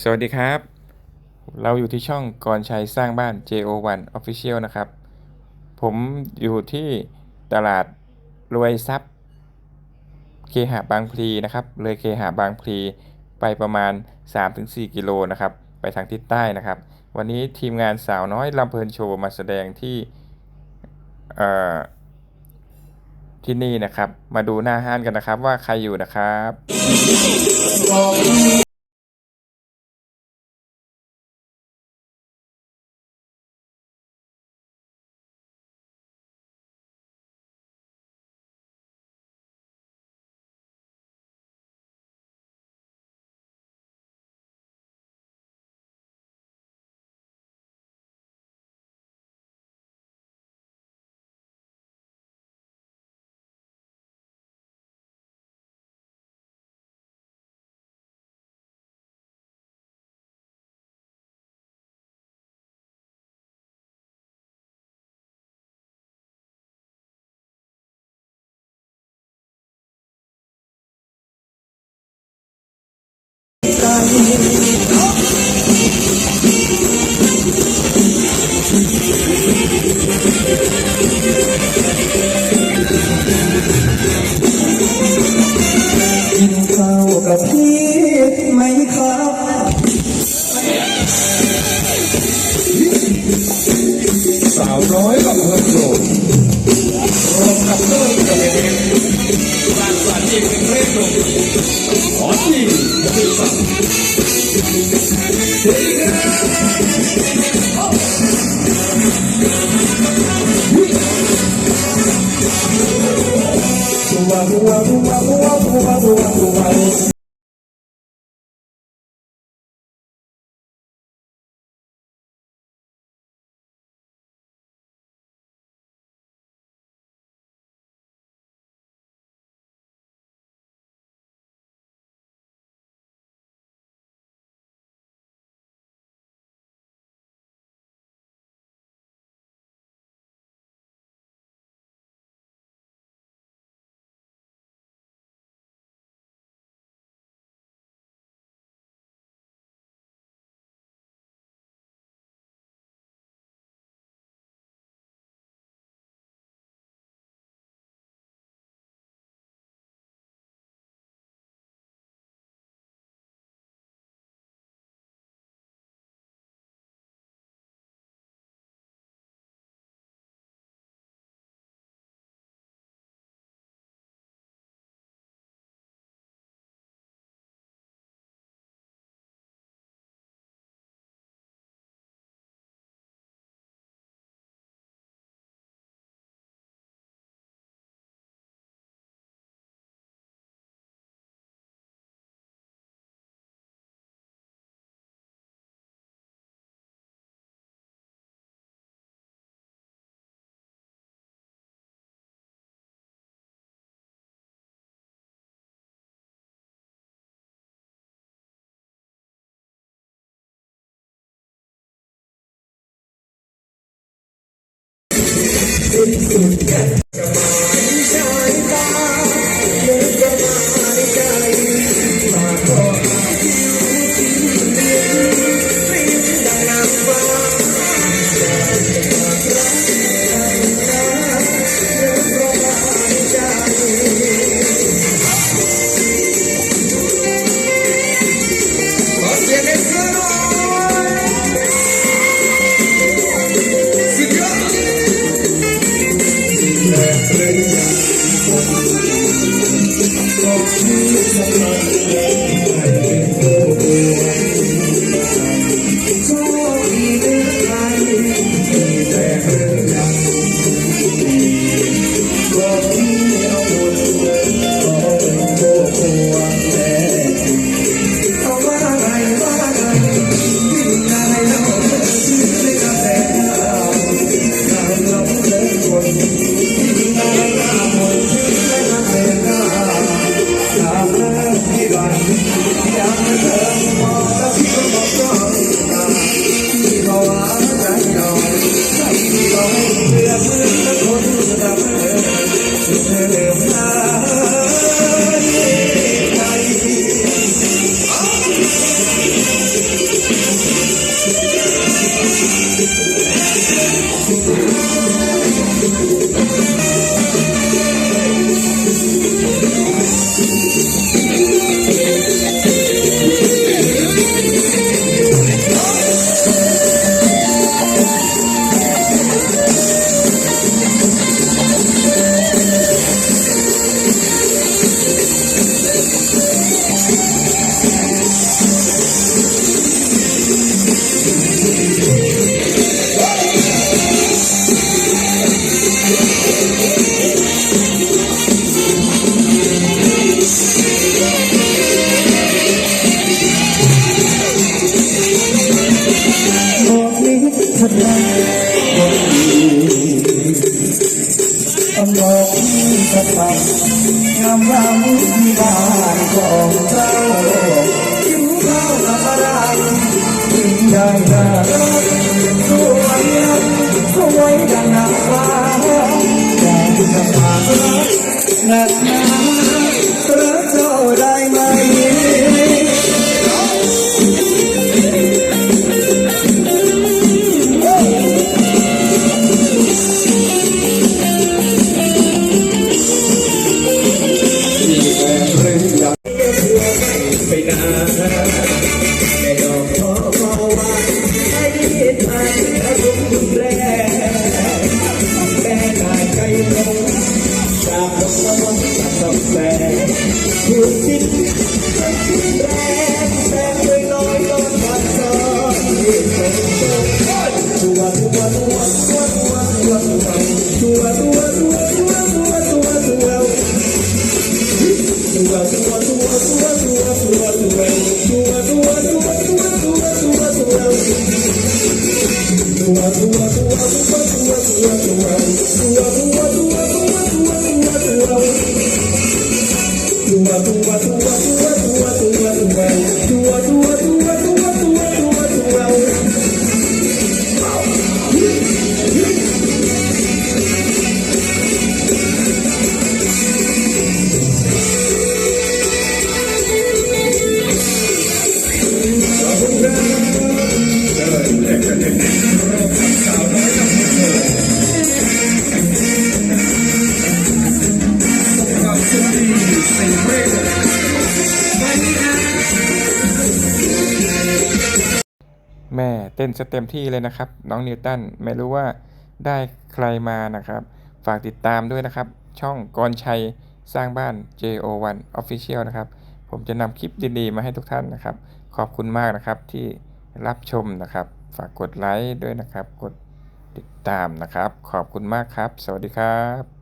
สวัสดีครับ เราอยู่ที่ช่องกรชัยสร้างบ้าน JO1 Official นะครับ ผมอยู่ที่ตลาดรวยทรัพย์ เคหะบางพลีนะครับ เลยเคหะบางพลีไปประมาณ 3-4 กิโลนะครับ ไปทางทิศใต้นะครับ วันนี้ทีมงานสาวน้อยลำเพลินโชว์มาแสดงที่ที่นี่นะครับ มาดูหน้าห้านกันนะครับว่าใครอยู่นะครับ Thank you. Wabble, wabble, wabble, wabble, wabble, wabble, wabble. Yeah. today. ลงสะพังงามรำที่บ้านของเจ้ากินข้าวธรรมดากินได้ได้สวยสวยดังนางฟ้าแต่จะนักนักหนารักจ้ได้ไหม เต้นซะเต็มที่เลยนะครับ น้องนิวตันไม่รู้ว่าได้ใครมานะครับ ฝากติดตามด้วยนะครับ ช่องกรชัยสร้างบ้าน JO1 Official นะครับ ผมจะนำคลิปดีๆ มาให้ทุกท่านนะครับ ขอบคุณมากนะครับที่รับชมนะครับ ฝากกดไลค์ด้วยนะครับ กดติดตามนะครับ ขอบคุณมากครับ สวัสดีครับ